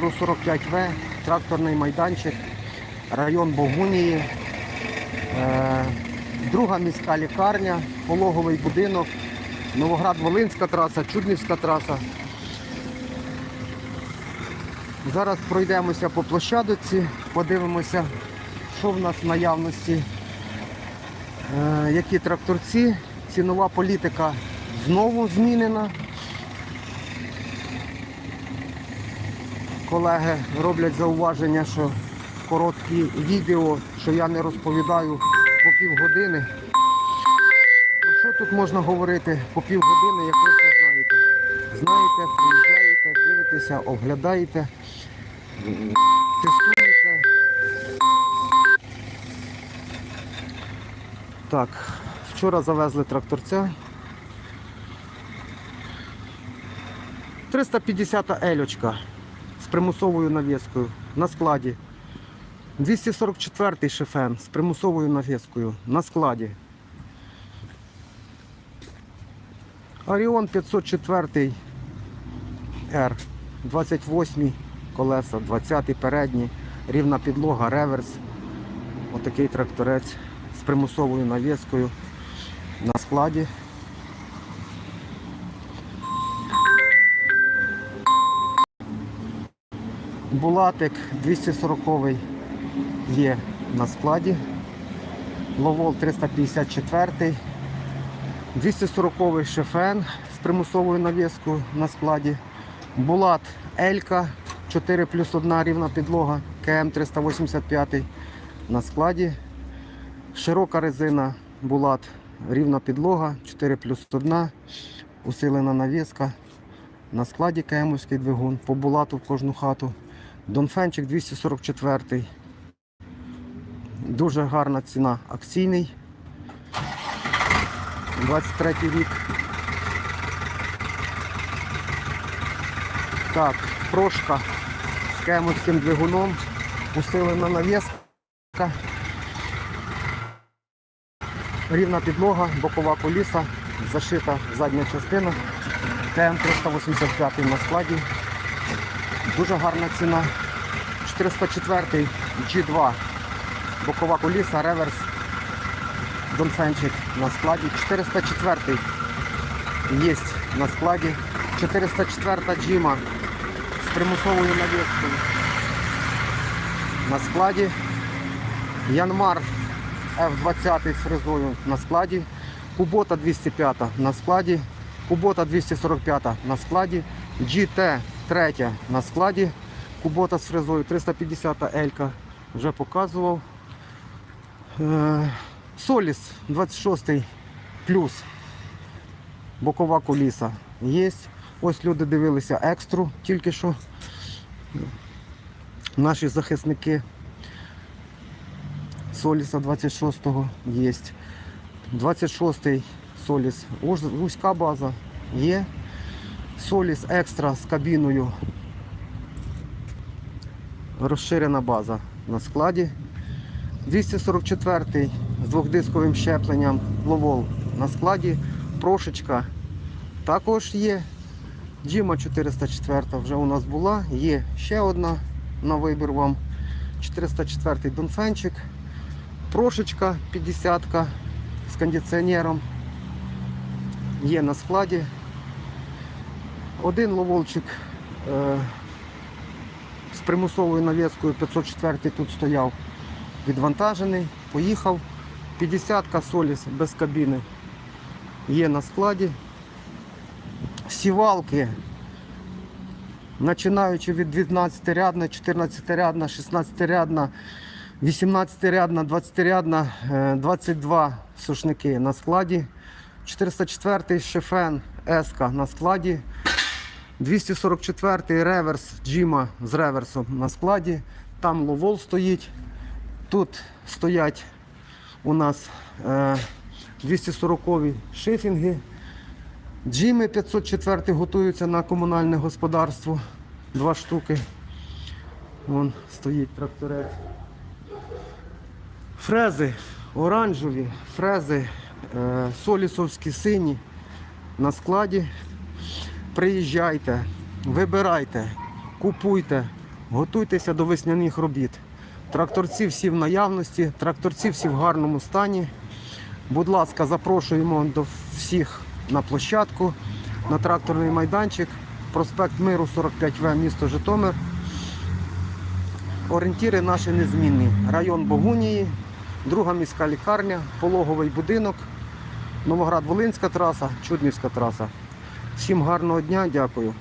миру 45В, тракторний майданчик, район Богунії, е, друга міська лікарня, пологовий будинок, Новоград-Волинська траса, Чуднівська траса. Зараз пройдемося по площадці, подивимося, що в нас в наявності, е, які тракторці. Цінова політика знову змінена. Колеги роблять зауваження, що короткі відео, що я не розповідаю по півгодини. Що тут можна говорити по півгодини, як ви все знаєте? Знаєте, приїжджаєте, дивитеся, оглядаєте, тестуєте. Так, вчора завезли тракторця. 350 ельочка з примусовою навіскою на складі. 244 шефен з примусовою навіскою на складі. Оріон 504 R, 28 колеса, 20 передні, рівна підлога, реверс. Отакий тракторець з примусовою навіскою на складі. Булатик 240 є на складі. Ловол 354. 240 шефен з примусовою навіскою на складі. Булат Елька 4 плюс 1 рівна підлога КМ 385 на складі. Широка резина Булат рівна підлога 4 плюс 1. Усилена навіска. На складі КМовський двигун. По булату в кожну хату. Донфенчик 244. Дуже гарна ціна. Акційний. 23 рік. Так, прошка з кемовським двигуном. Усилена навіска. Рівна підлога, бокова коліса, зашита задня частина. ТМ-385 на складі. Дуже гарна ціна. 404 G2. Бокова коліса, реверс. Донфенчик на складі. 404 є на складі. 404 Джима з примусовою навіскою. На складі. Янмар F20 з фрезою на складі. Кубота 205 на складі. Кубота 245 на складі. GT 3 на складі. Кубота з фрезою 350 Елька вже показував. Е, Соліс 26 плюс. Бокова коліса є. Ось люди дивилися екстру тільки що. Наші захисники Соліса 26-го є. 26-й Соліс. Вузька база є. Соліс екстра з кабіною. Розширена база на складі. 244 з двохдисковим щепленням Ловол на складі. Прошечка також є. Джима 404 вже у нас була. Є ще одна на вибір вам. 404 Донфенчик. Прошечка 50 з кондиціонером. Є на складі. Один ловолчик е, з примусовою навіскою 504 тут стояв відвантажений, поїхав. 50-ка Соліс без кабіни є на складі. Сівалки, починаючи від 12 рядна, 14 рядна, 16 рядна, 18 рядна, 20 рядна, 22 сушники на складі. 404 шефен Еска на складі. 244 реверс Джима з реверсом на складі. Там ловол стоїть. Тут стоять у нас е, 240 шифінги. Джими 504 готуються на комунальне господарство. Два штуки. Вон стоїть тракторець. Фрези оранжеві, фрези е, солісовські сині на складі. Приїжджайте, вибирайте, купуйте, готуйтеся до весняних робіт. Тракторці всі в наявності, тракторці всі в гарному стані. Будь ласка, запрошуємо до всіх на площадку, на тракторний майданчик, проспект Миру 45В, місто Житомир. Орієнтіри наші незмінні. Район Богунії, друга міська лікарня, пологовий будинок, Новоград-Волинська траса, Чуднівська траса. Всім гарного дня, дякую.